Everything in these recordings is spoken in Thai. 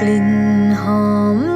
กลิ่นหอม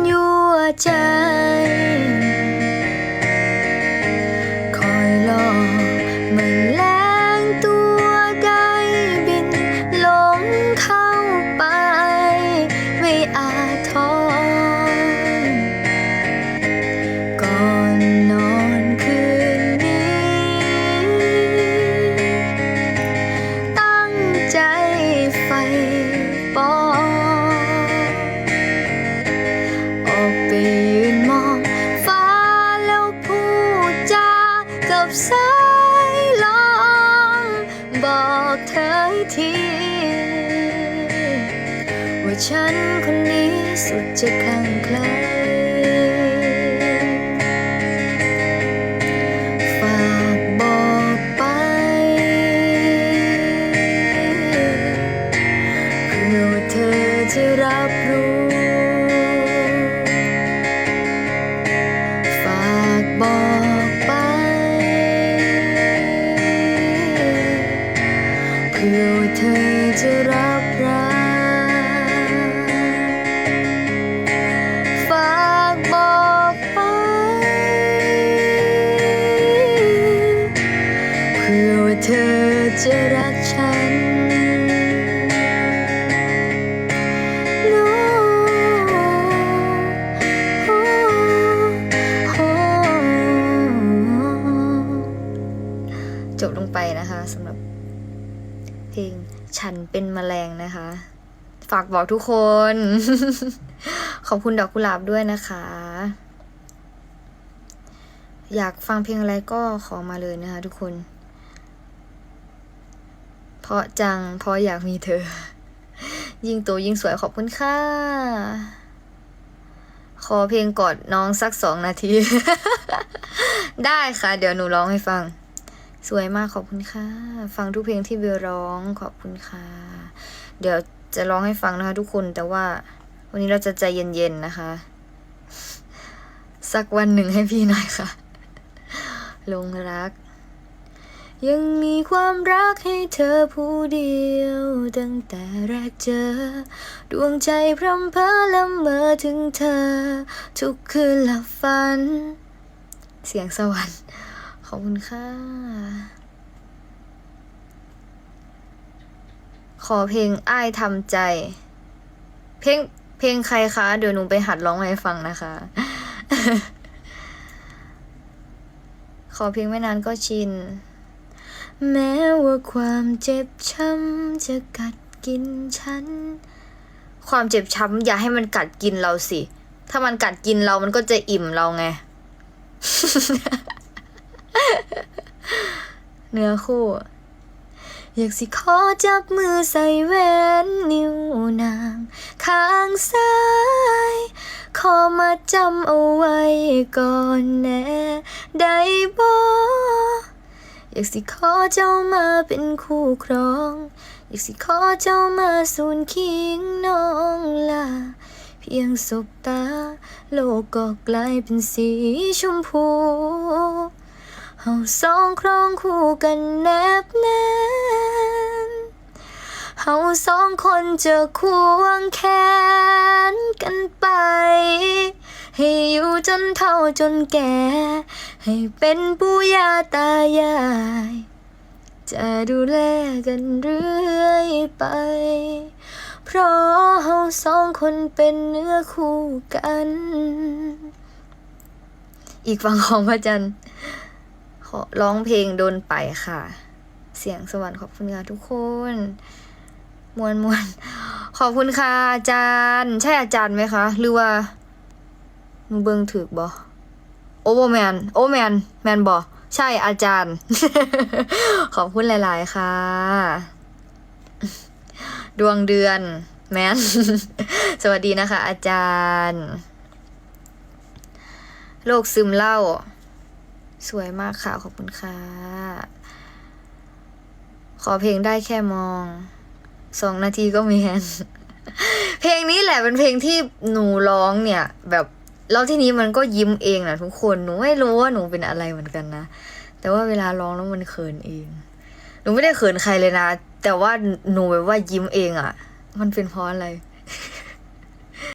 กับสายลมบอกเธอที ว่าฉันคนนี้สุดจะคลั่งไคล้ฝากบอกไปเพื่อเธอจะรับรู้ นะคะสำหรับ เพลงฉันเป็นแมลงนะคะ ฝากบอกทุกคน ขอบคุณดอกกุหลาบด้วยนะคะ อยากฟังเพลงอะไรก็ขอมาเลยนะคะ ทุกคน เพราะจังเพราะอยากมีเธอ ยิ่งโตยิ่งสวยขอบคุณค่ะ ขอเพลงกอดน้องสักสองนาที ได้ค่ะ เดี๋ยวหนูร้องให้ฟัง สวยมากขอบคุณค่ะ ฟังทุกเพลงที่เบลร้องขอบคุณค่ะ เดี๋ยวจะร้องให้ฟังนะคะทุกคนแต่ว่า วันนี้เราจะใจเย็นๆนะคะ สักวันหนึ่งให้พี่หน่อยค่ะลงรัก ยังมีความรักให้เธอผู้เดียว ตั้งแต่แรกเจอ ดวงใจพร่ำเพ้อละเมอถึงเธอ ทุกคืนหลับฝัน เสียงสวรรค์ อบคุณค่ะ ขอเพลงอ้ายทำใจ เพลงเพลงใครคะ เดี๋ยวหนูไปหัดร้องให้ฟังนะคะ ขอเพลงไม่นานก็ชิน แม้ว่าความเจ็บช้ำจะกัดกินฉัน ความเจ็บช้ำอย่าให้มันกัดกินเราสิ ถ้ามันกัดกินเรามันก็จะอิ่มเราไง เนื้อคู่อยากสิขอจับมือใส่แหวนนิ้วนาง ข้างซ้าย ขอมาจำเอาไว้ก่อนแน่ได้บ่อยากสิขอเจ้ามาเป็นคู่ครอง อยากสิขอเจ้ามาสูนคิงน้องลาเพียงสบตา โลกก็กลายเป็นสีชมพู เฮาสองครองคู่กันแนบแน่นเฮาสองคนจะควงแขนกันไป ให้อยู่จนเฒ่าจนแก่ ให้เป็นปู่ย่าตายาย จะดูแลกันเรื่อยไป เพราะเฮาสองคนเป็นเนื้อคู่กัน อีกฝั่งของพระจันทร์ อร้องเพลงโดนไปค่ะ เสียงสวรรค์ขอบคุณค่ะทุกคน มวนมวนขอบคุณค่ะอาจารย์ ใช่อาจารย์ไหมคะ หรือว่าเบิงถือบอโอโบแมนโอแมนแมนบอใช่อาจารย์ ขอบคุณหลาย ๆ ค่ะ ดวงเดือน แมนสวัสดีนะคะ อาจารย์ โรคซึมเหล้า สวยมากค่ะขอบคุณค่ะ ขอเพลงได้แค่มองสองนาทีก็มีแฮนเพลงนี้แหละเป็นเพลงที่หนูร้องเนี่ย แบบแล้วที่นี้มันก็ยิ้มเองนะทุกคนหนูไม่รู้ว่าหนูเป็นอะไรเหมือนกันนะแต่ว่าเวลาร้องแล้วมันเขินเอง หนูไม่ได้เขินใครเลยนะ แต่ว่าหนูแบบว่ายิ้มเองอะ่ะ มันเป็นเพราะอะไร